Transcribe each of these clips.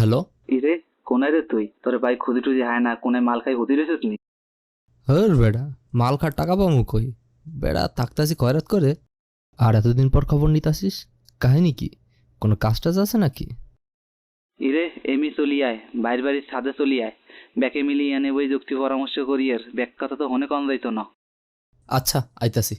Hello. ইরে কোনায় রে তুই? তোর ভাই খুদি টুদি হায় না কোনায় মাল খাই হুদি রেছিস নি হর বেড়া মাল খার টাকা পামু কই? বেড়া থাকতাছি কয়রাত করে। আর এতদিন পর খবর নিতাসিস কাহিনী কি? কোনো কাজ টাজ আছে নাকি? ইরে এমি চলি আয় বাইর বাড়ির ছাদে চলি আয়। ব্যাকে মিলিয়ে এনে বই যুক্তি পরামর্শ করি আর ব্যাক কথা তো হনে কম যাইতো না। আচ্ছা আইতাছি।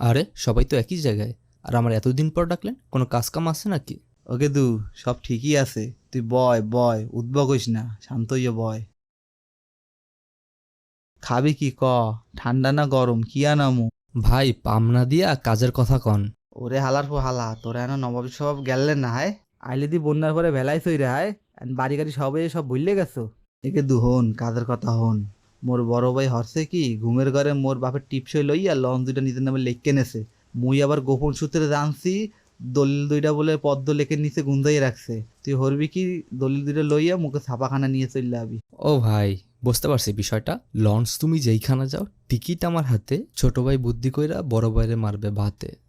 আরে সবাই তো একই জায়গায়। আর আমার এতদিন পর ডাকলেন কোনো কাজ কাম আছে নাকি? ওকে দু সব ঠিকই আছে। তুই বয় বয় উদ্ভব হইস না শান্ত হইয়া বয়। খাবি কি ক? ঠান্ডা না গরম? কি আনামু? ভাই পামনা দিয়া কাজের কথা কন। ওরে হালার পর হালা তোরা এনে নবাবী সব গেলে না হায়? আইলে দি বন্যার পরে ভেলাই সই রে হায়? বাড়ি গাড়ি সবে সব ভুললে গেছো? একে দু হন কাজের কথা হন। মোর বড় ভাই হরছে কি, ঘুমের ঘরে মোর বাপের টিপসই লইয়া লঞ্চ দুইটা নিজের নামে লেখকে নেছে। মুই আবার গোপন সূত্রে জানছি, দলিল দুইটা বলে পদ্ম লেখের নিচে গুন্দাই রাখছে। তুই হরবি কি, দলিল দুইটা লইয়া মুখে ছাপাখানা নিয়ে চলে আবি। ও ভাই, বুঝতে পারছি বিষয়টা। লঞ্চ তুমি যেইখানে যাও, টিকিট আমার হাতে, ছোট ভাই বুদ্ধি কইরা বড় ভাইরে মারবে ভাতে।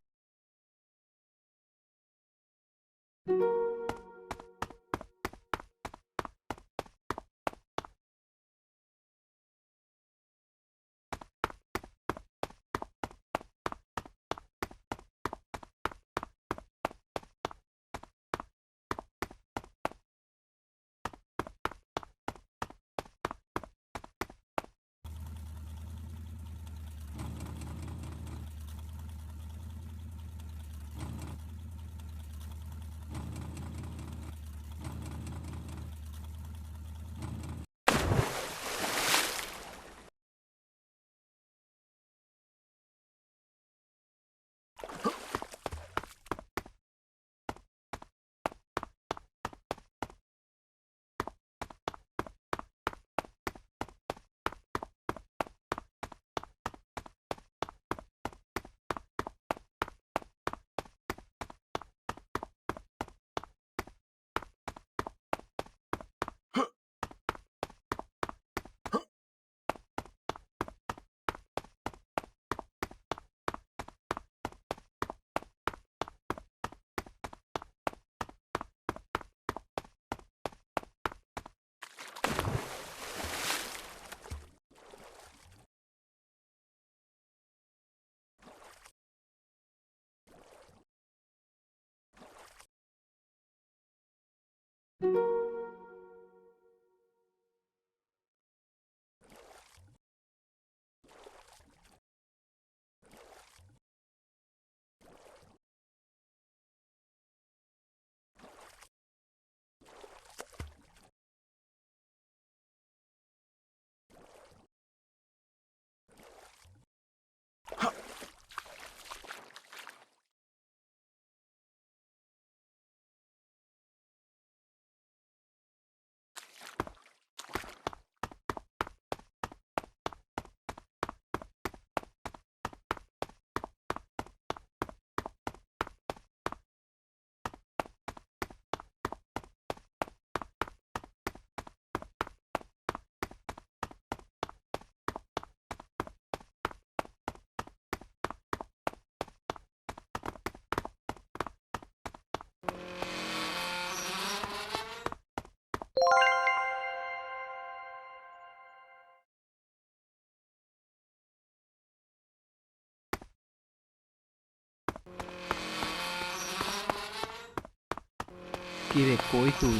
রে? কই তুই?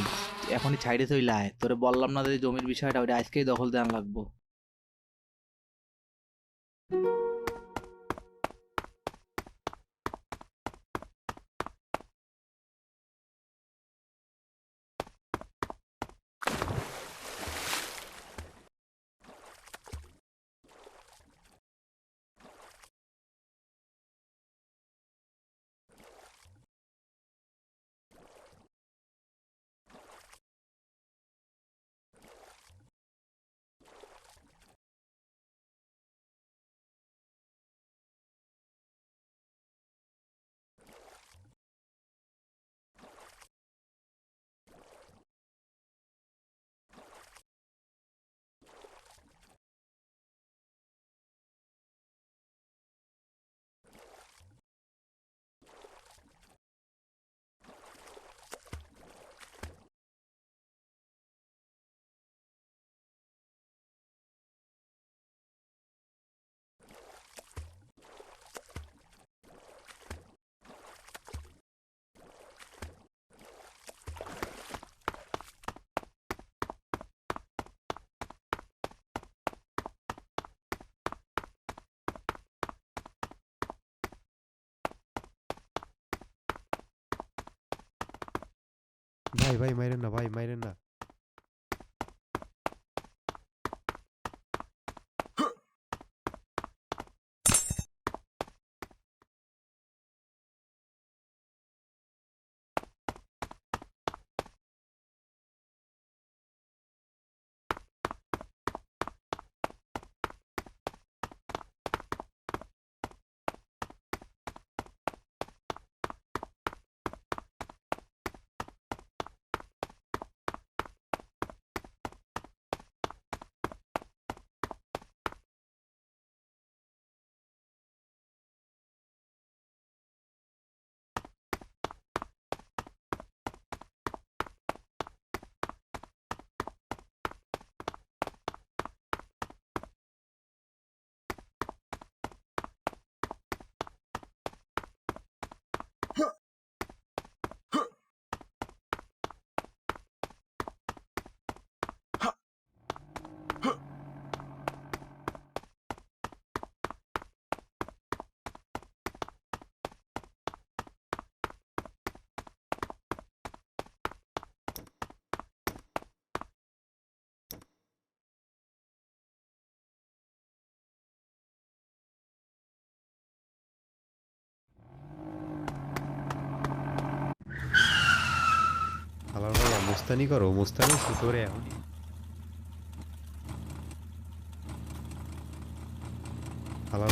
এখনই ছাইড়ে থইলায় তোরে বললাম না যে জমির বিষয়টা ওটা আজকেই দখল দেওয়ান লাগবো। ভাই ভাই মাইরেন না ভাই মাইরেন না হালার বাবা মুস্তানি করো মুস্তানি সুতরে বাবা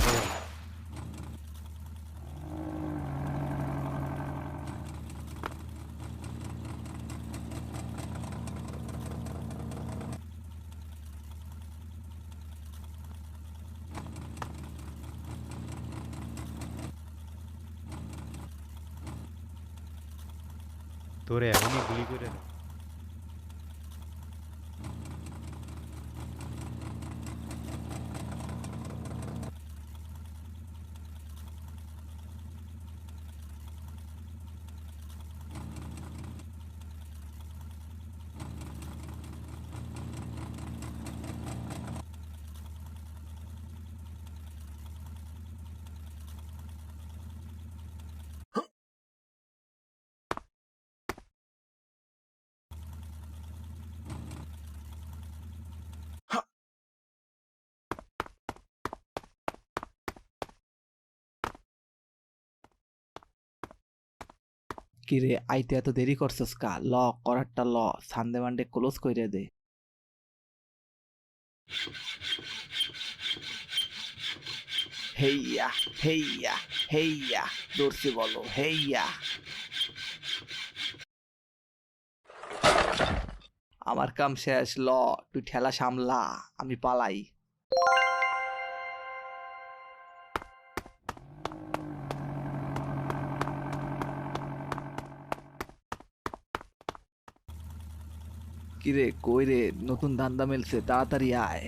তোরে এখনই গুলি করে দাও। কি রে আইতে এত দেরি করছস কা? ল, করারটা ল, সানডে মানডে ক্লোজ কইরে দে। হেইয়া হেইয়া হেইয়া, দর্শি বলো, হেইয়া। আমার কাম শেষ, ল, তুই ঠেলা সামলা, আমি পালাই। কিরে কই রে নতুন ধান্দা মেলছে তাড়াতাড়ি আয়।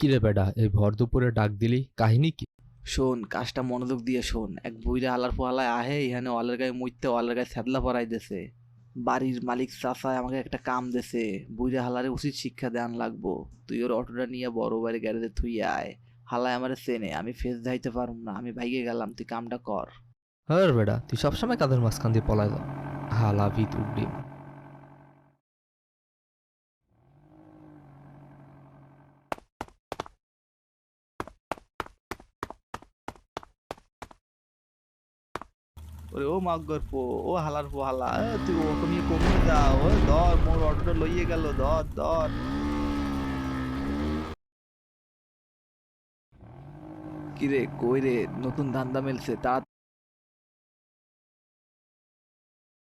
কিরে বেডা এই ভর দুপুরে ডাক দিলি? কাহিনী কি? শোন কাজটা মনোযোগ দিয়ে শোন। এক বইরে আলার পোহালায় আহে এখানে অলের গায়ে মুইতে অলের গায়ে স্যাদলা পরাই দেছে। বাড়ির মালিক চাচায় আমাকে একটা কাম দেছে বইরে হালারে উচিত শিক্ষা দেন লাগবো। তুই ওর অটোটা নিয়ে বড় বাড়ি গ্যারেজে থুই আয়। হালায় আমার চেনে আমি ফেস যাইতে পারুম না আমি ভাইগে গেলাম তুই কামটা কর। হ্যাঁ বেডা তুই সবসময় কাদের মাঝখান দিয়ে পলাই যাও হালা ভিত উড্ডিম ওরে ও মাগর পো, ও হালার পো হালা তুই ওকে নিয়ে কমিয়ে যা ও ধর, মোর অটোটা লইয়ে গেল, ধর ধর। কিরে, কই রে, নতুন ধান্দা মেলছে, তা